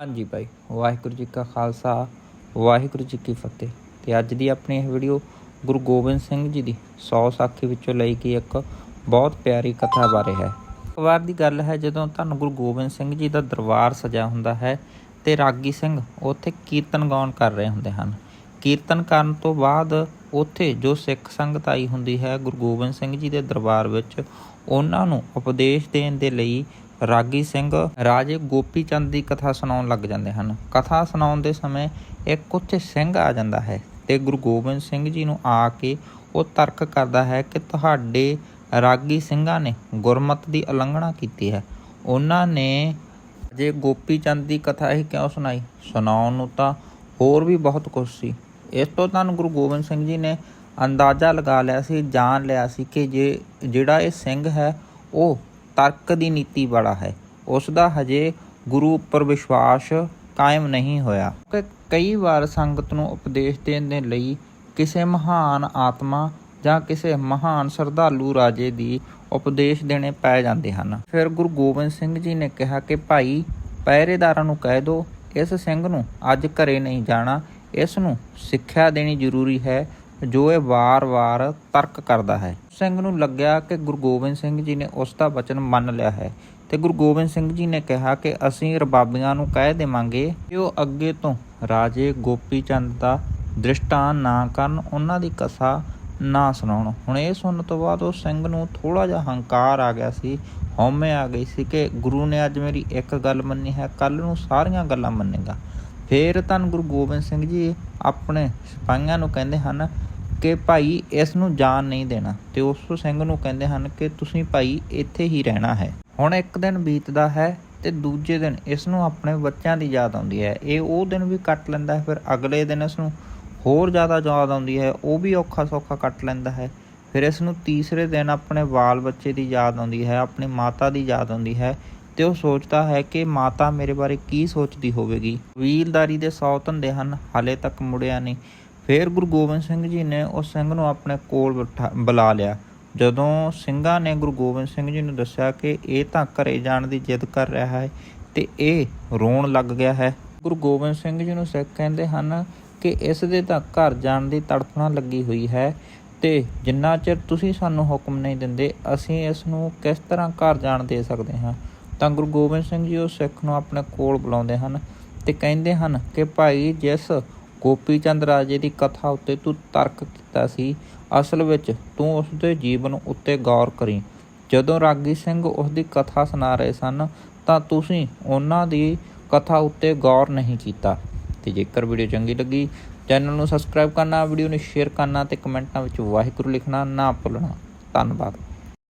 ਹਾਂਜੀ ਭਾਈ, ਵਾਹਿਗੁਰੂ ਜੀ ਕਾ ਖਾਲਸਾ, ਵਾਹਿਗੁਰੂ ਜੀ ਕੀ ਫਤਿਹ। ਤੇ ਅੱਜ ਦੀ ਆਪਣੀ ਇਹ ਵੀਡੀਓ ਗੁਰੂ ਗੋਬਿੰਦ ਸਿੰਘ ਜੀ ਦੀ 100 ਸਾਖੀ ਵਿੱਚੋਂ ਲਈ ਗਈ ਇੱਕ ਬਹੁਤ ਪਿਆਰੀ ਕਥਾ ਬਾਰੇ ਹੈ। ਇੱਕ ਵਾਰ ਦੀ ਗੱਲ ਹੈ, ਜਦੋਂ ਧੰਨ ਗੁਰੂ ਗੋਬਿੰਦ ਸਿੰਘ ਜੀ ਦਾ ਦਰਬਾਰ ਸਜਾ ਹੁੰਦਾ ਹੈ ਤੇ ਰਾਗੀ ਸਿੰਘ ਉੱਥੇ ਕੀਰਤਨ ਗਾਉਣ ਕਰ ਰਹੇ ਹੁੰਦੇ ਹਨ। ਕੀਰਤਨ ਕਰਨ ਤੋਂ ਬਾਅਦ ਉੱਥੇ ਜੋ ਸਿੱਖ ਸੰਗਤ ਆਈ ਹੁੰਦੀ ਹੈ ਗੁਰੂ ਗੋਬਿੰਦ ਸਿੰਘ ਜੀ ਦੇ ਦਰਬਾਰ ਵਿੱਚ, ਉਹਨਾਂ ਨੂੰ ਉਪਦੇਸ਼ ਦੇਣ ਦੇ ਲਈ ਰਾਗੀ ਸਿੰਘ ਰਾਜੇ ਗੋਪੀ ਚੰਦ ਦੀ ਕਥਾ ਸੁਣਾਉਣ ਲੱਗ ਜਾਂਦੇ ਹਨ। ਕਥਾ ਸੁਣਾਉਣ ਦੇ ਸਮੇਂ ਇੱਕ ਉੱਥੇ ਸਿੰਘ ਆ ਜਾਂਦਾ ਹੈ ਤੇ ਗੁਰੂ ਗੋਬਿੰਦ ਸਿੰਘ ਜੀ ਨੂੰ ਆ ਕੇ ਉਹ ਤਰਕ ਕਰਦਾ ਹੈ ਕਿ ਤੁਹਾਡੇ ਰਾਗੀ ਸਿੰਘਾਂ ਨੇ ਗੁਰਮਤ ਦੀ ਉਲੰਘਣਾ ਕੀਤੀ ਹੈ। ਉਹਨਾਂ ਨੇ ਜੇ ਗੋਪੀ ਚੰਦ ਦੀ ਕਥਾ ਹੀ ਕਿਉਂ ਸੁਣਾਈ? ਸੁਣਾਉਣ ਨੂੰ ਤਾਂ ਹੋਰ ਵੀ ਬਹੁਤ ਕੁਝ ਸੀ। ਇਸ ਤੋਂ ਤਾਂ ਗੁਰੂ ਗੋਬਿੰਦ ਸਿੰਘ ਜੀ ਨੇ ਅੰਦਾਜ਼ਾ ਲਗਾ ਲਿਆ ਸੀ, ਜਾਣ ਲਿਆ ਸੀ ਕਿ ਜੇ ਜਿਹੜਾ ਇਹ ਸਿੰਘ ਹੈ, ਉਹ ਤਰਕ ਦੀ ਨੀਤੀ ਵਾਲਾ ਹੈ। ਉਸ ਦਾ ਹਜੇ ਗੁਰੂ ਉੱਪਰ ਵਿਸ਼ਵਾਸ ਕਾਇਮ ਨਹੀਂ ਹੋਇਆ। ਕਿ, ਕਈ ਵਾਰ ਸੰਗਤ ਨੂੰ ਉਪਦੇਸ਼ ਦੇਣ ਦੇ ਲਈ ਕਿਸੇ ਮਹਾਨ ਆਤਮਾ ਜਾਂ ਕਿਸੇ ਮਹਾਨ ਸ਼ਰਧਾਲੂ ਰਾਜੇ ਦੀ ਉਪਦੇਸ਼ ਦੇਣੇ ਪੈ ਜਾਂਦੇ ਹਨ। ਫਿਰ ਗੁਰੂ ਗੋਬਿੰਦ ਸਿੰਘ ਜੀ ਨੇ ਕਿਹਾ ਕਿ, ਭਾਈ, ਪਹਿਰੇਦਾਰਾਂ ਨੂੰ ਕਹਿ ਦਿਓ ਇਸ ਸਿੰਘ ਨੂੰ ਅੱਜ ਘਰੇ ਨਹੀਂ ਜਾਣਾ। ਇਸ ਨੂੰ ਸਿੱਖਿਆ ਦੇਣੀ ਜ਼ਰੂਰੀ ਹੈ ਜੋ ਇਹ ਵਾਰ-ਵਾਰ ਤਰਕ ਕਰਦਾ ਹੈ। ਸਿੰਘ ਨੂੰ ਲੱਗਿਆ ਕਿ ਗੁਰੂ ਗੋਬਿੰਦ ਸਿੰਘ ਜੀ ਨੇ ਉਸ ਦਾ ਵਚਨ ਮੰਨ ਲਿਆ ਹੈ ਤੇ ਗੁਰੂ ਗੋਬਿੰਦ ਸਿੰਘ ਜੀ ਨੇ ਕਿਹਾ ਕਿ ਅਸੀਂ ਰਬਾਬੀਆਂ ਨੂੰ ਕਹਿ ਦੇਵਾਂਗੇ ਕਿ ਉਹ ਅੱਗੇ ਤੋਂ ਰਾਜੇ ਗੋਪੀ ਚੰਦ ਦਾ ਦ੍ਰਿਸ਼ਟਾਂ ਨਾ ਕਰਨ, ਉਹਨਾਂ ਦੀ ਕਥਾ ਨਾ ਸੁਣਾਉਣ। ਹੁਣ ਇਹ ਸੁਣਨ ਤੋਂ ਬਾਅਦ ਉਹ ਸਿੰਘ ਨੂੰ ਥੋੜਾ ਜਿਹਾ ਹੰਕਾਰ ਆ ਗਿਆ ਸੀ, ਹਉਮੈ ਆ ਗਈ ਸੀ ਕਿ ਗੁਰੂ ਨੇ ਅੱਜ ਮੇਰੀ ਇੱਕ ਗੱਲ ਮੰਨੀ ਹੈ ਕੱਲ ਨੂੰ ਸਾਰੀਆਂ ਗੱਲਾਂ ਮੰਨੇਗਾ। ਫੇਰ ਤਾਂ ਗੁਰੂ ਗੋਬਿੰਦ ਸਿੰਘ ਜੀ ਆਪਣੇ ਸਿਪਾਹੀਆਂ ਨੂੰ ਕਹਿੰਦੇ ਹਨ ਕਿ ਭਾਈ ਇਸ ਨੂੰ ਜਾਨ ਨਹੀਂ ਦੇਣਾ। ਤੇ ਉਸ ਸਿੰਘ ਨੂੰ ਕਹਿੰਦੇ ਹਨ ਕਿ ਤੁਸੀਂ ਭਾਈ ਇੱਥੇ ਹੀ ਰਹਿਣਾ ਹੈ। ਹੁਣ ਇੱਕ ਦਿਨ ਬੀਤਦਾ ਹੈ ਤੇ ਦੂਜੇ ਦਿਨ ਇਸ ਨੂੰ ਆਪਣੇ ਬੱਚਿਆਂ ਦੀ ਯਾਦ ਆਉਂਦੀ ਹੈ। ਇਹ ਉਹ ਦਿਨ ਵੀ ਕੱਟ ਲੈਂਦਾ ਹੈ, ਫਿਰ ਅਗਲੇ ਦਿਨ ਇਸ ਨੂੰ ਹੋਰ ਜ਼ਿਆਦਾ ਯਾਦ ਆਉਂਦੀ ਹੈ। ਉਹ ਵੀ ਔਖਾ ਸੌਖਾ ਕੱਟ ਲੈਂਦਾ ਹੈ। ਫਿਰ ਇਸ ਨੂੰ ਤੀਸਰੇ ਦਿਨ ਆਪਣੇ ਬਾਲ ਬੱਚੇ ਦੀ ਯਾਦ ਆਉਂਦੀ ਹੈ, ਆਪਣੀ ਮਾਤਾ ਦੀ ਯਾਦ ਆਉਂਦੀ ਹੈ ਤੇ ਉਹ ਸੋਚਦਾ ਹੈ ਕਿ ਮਾਤਾ ਮੇਰੇ ਬਾਰੇ ਕੀ ਸੋਚਦੀ ਹੋਵੇਗੀ। ਵੀਲਦਾਰੀ ਦੇ ਸੌ ਧੰਦੇ ਹਨ, ਹਾਲੇ ਤੱਕ ਮੁੜਿਆ ਨਹੀਂ। ਫਿਰ ਗੁਰੂ ਗੋਬਿੰਦ ਸਿੰਘ ਜੀ ਨੇ ਉਸ ਸਿੰਘ ਨੂੰ ਆਪਣੇ ਕੋਲ ਬਿਠਾ- ਬੁਲਾ ਲਿਆ। ਜਦੋਂ ਸਿੰਘਾਂ ਨੇ ਗੁਰੂ ਗੋਬਿੰਦ ਸਿੰਘ ਜੀ ਨੂੰ ਦੱਸਿਆ ਕਿ ਇਹ ਤਾਂ ਘਰੇ ਜਾਣ ਦੀ ਜਿੱਦ ਕਰ ਰਿਹਾ ਹੈ ਤੇ ਇਹ ਰੋਣ ਲੱਗ ਗਿਆ ਹੈ, ਗੁਰੂ ਗੋਬਿੰਦ ਸਿੰਘ ਜੀ ਨੂੰ ਸਿੱਖ ਕਹਿੰਦੇ ਹਨ ਕਿ ਇਸ ਦੇ ਤਾਂ ਘਰ ਜਾਣ ਦੀ ਤੜਫਣਾ ਲੱਗੀ ਹੋਈ ਹੈ ਤੇ ਜਿੰਨਾ ਚਿਰ ਤੁਸੀਂ ਸਾਨੂੰ ਹੁਕਮ ਨਹੀਂ ਦਿੰਦੇ, ਅਸੀਂ ਇਸ ਨੂੰ ਕਿਸ ਤਰ੍ਹਾਂ ਘਰ ਜਾਣ ਦੇ ਸਕਦੇ ਹਾਂ? ਤਾਂ ਗੁਰੂ ਗੋਬਿੰਦ ਸਿੰਘ ਜੀ ਉਹ ਸਿੱਖ ਨੂੰ ਆਪਣੇ ਕੋਲ ਬੁਲਾਉਂਦੇ ਹਨ ਤੇ ਕਹਿੰਦੇ ਹਨ ਕਿ ਭਾਈ ਜਿਸ ਗੋਪੀ ਚੰਦ ਰਾਜੇ ਦੀ ਕਥਾ ਉੱਤੇ ਤੂੰ ਤਰਕ ਕੀਤਾ ਸੀ। ਅਸਲ ਵਿੱਚ ਤੂੰ ਉਸ ਦੇ ਜੀਵਨ ਉੱਤੇ ਗੌਰ ਕਰੀ। ਜਦੋਂ ਰਾਗੀ ਸਿੰਘ ਉਸ ਦੀ ਕਥਾ ਸੁਣਾ ਰਹੇ ਸਨ, ਤਾਂ ਤੁਸੀਂ ਉਹਨਾਂ ਦੀ ਕਥਾ ਉੱਤੇ ਗੌਰ ਨਹੀਂ ਕੀਤਾ। ਤੇ ਜੇਕਰ ਵੀਡੀਓ ਚੰਗੀ ਲੱਗੀ, ਚੈਨਲ ਨੂੰ ਸਬਸਕ੍ਰਾਈਬ ਕਰਨਾ, ਵੀਡੀਓ ਨੂੰ ਸ਼ੇਅਰ ਕਰਨਾ ਤੇ ਕਮੈਂਟਾਂ ਵਿੱਚ ਵਾਹਿਗੁਰੂ ਲਿਖਣਾ ਨਾ ਭੁੱਲਣਾ। ਧੰਨਵਾਦ।